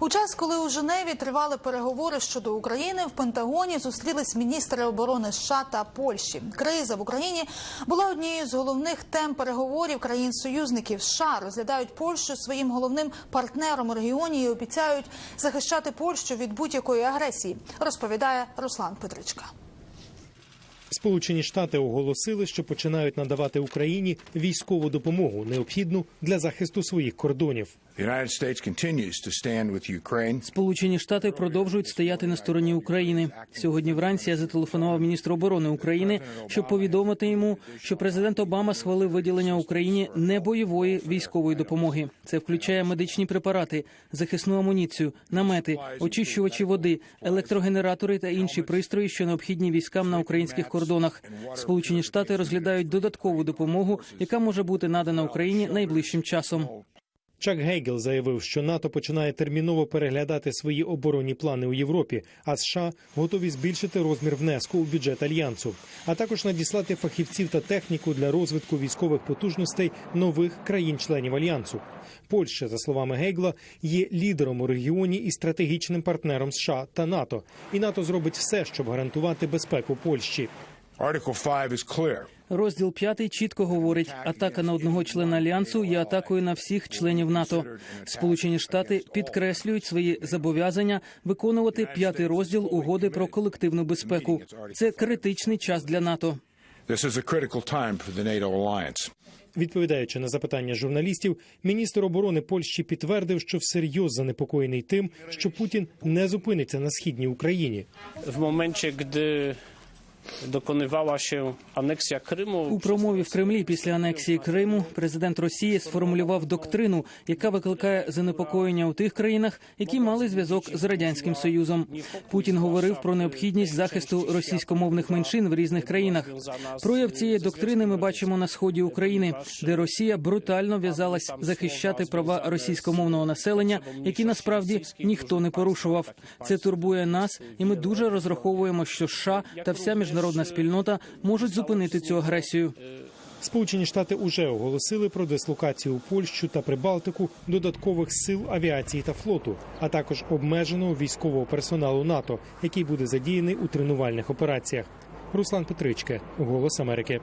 У час, коли у Женеві тривали переговори щодо України, в Пентагоні зустрілись міністри оборони США та Польщі. Криза в Україні була однією з головних тем переговорів країн-союзників. США розглядають Польщу своїм головним партнером у регіоні і обіцяють захищати Польщу від будь-якої агресії. Розповідає Руслан Петричка. Сполучені Штати оголосили, що починають надавати Україні військову допомогу, необхідну для захисту своїх кордонів. Сполучені Штати продовжують стояти на стороні України. Сьогодні вранці я зателефонував міністру оборони України, щоб повідомити йому, що президент Обама схвалив виділення Україні небойової військової допомоги. Це включає медичні препарати, захисну амуніцію, намети, очищувачі води, електрогенератори та інші пристрої, що необхідні військам на українських кордонах. Сполучені Штати розглядають додаткову допомогу, яка може бути надана Україні найближчим часом. Чак Гейгел заявив, що НАТО починає терміново переглядати свої оборонні плани у Європі, а США готові збільшити розмір внеску у бюджет альянсу, а також надіслати фахівців та техніку для розвитку військових потужностей нових країн-членів альянсу. Польща, за словами Гейгла, є лідером у регіоні і стратегічним партнером США та НАТО. І НАТО зробить все, щоб гарантувати безпеку Польщі. Article 5 is clear. Розділ 5 чітко говорить, атака на одного члена альянсу є атакою на всіх членів НАТО. Сполучені Штати підкреслюють свої зобов'язання виконувати п'ятий розділ угоди про колективну безпеку. Це критичний час для НАТО. This is a critical time for the NATO alliance. Відповідаючи на запитання журналістів, міністр оборони Польщі підтвердив, що всерйоз занепокоєний тим, що Путін не зупиниться на східній Україні. w momencie, gdy dokonywała się aneksja Krymu. У промові в Кремлі після анексії Криму президент Росії сформулював доктрину, яка викликає занепокоєння у тих країнах, які мали зв'язок з радянським союзом. Путін говорив про необхідність захисту російськомовних меншин в різних країнах. Прояв цієї доктрини ми бачимо на сході України, де Росія брутально в'язалась захищати права російськомовного населення, які насправді ніхто не порушував. Це турбує нас, і ми дуже розраховуємо, що США та вся міжнародна спільнота можуть зупинити цю агресію. Сполучені Штати уже оголосили про дислокацію у Польщу та Прибалтику додаткових сил авіації та флоту, а також обмеженого військового персоналу НАТО, який буде задіяний у тренувальних операціях. Руслан Петричке, Голос Америки.